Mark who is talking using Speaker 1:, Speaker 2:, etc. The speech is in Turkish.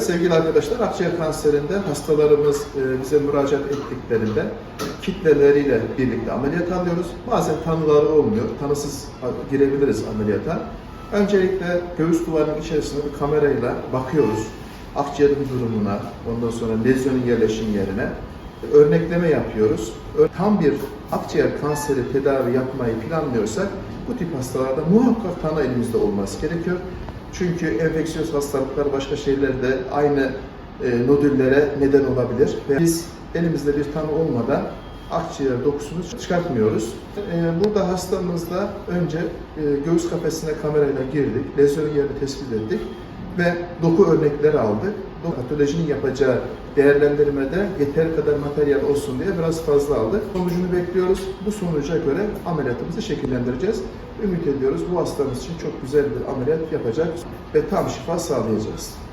Speaker 1: Sevgili arkadaşlar, akciğer kanserinde hastalarımız e, bize müracaat ettiklerinde kitleleriyle birlikte ameliyat alıyoruz. Bazen tanıları olmuyor, tanısız girebiliriz ameliyata. Öncelikle göğüs duvarının içerisinde bir kamerayla bakıyoruz. Akciğerin durumuna, ondan sonra lezyonun yerleşim yerine örnekleme yapıyoruz. Tam bir akciğer kanseri tedavi yapmayı planlıyorsak bu tip hastalarda muhakkak tanı elimizde olması gerekiyor. Çünkü enfeksiyöz hastalıklar başka şeylerde aynı e, nodüllere neden olabilir ve biz elimizde bir tanı olmadan akciğer dokusunu çıkartmıyoruz. E, burada hastamızda önce e, göğüs kafesine kamerayla girdik, lezyon yerini tespit ettik ve doku örnekleri aldık. Patolojinin yapacağı değerlendirmede yeteri kadar materyal olsun diye biraz fazla aldık. Sonucunu bekliyoruz. Bu sonuca göre ameliyatımızı şekillendireceğiz. Ümit ediyoruz bu hastamız için çok güzel bir ameliyat yapacak ve tam şifa sağlayacağız.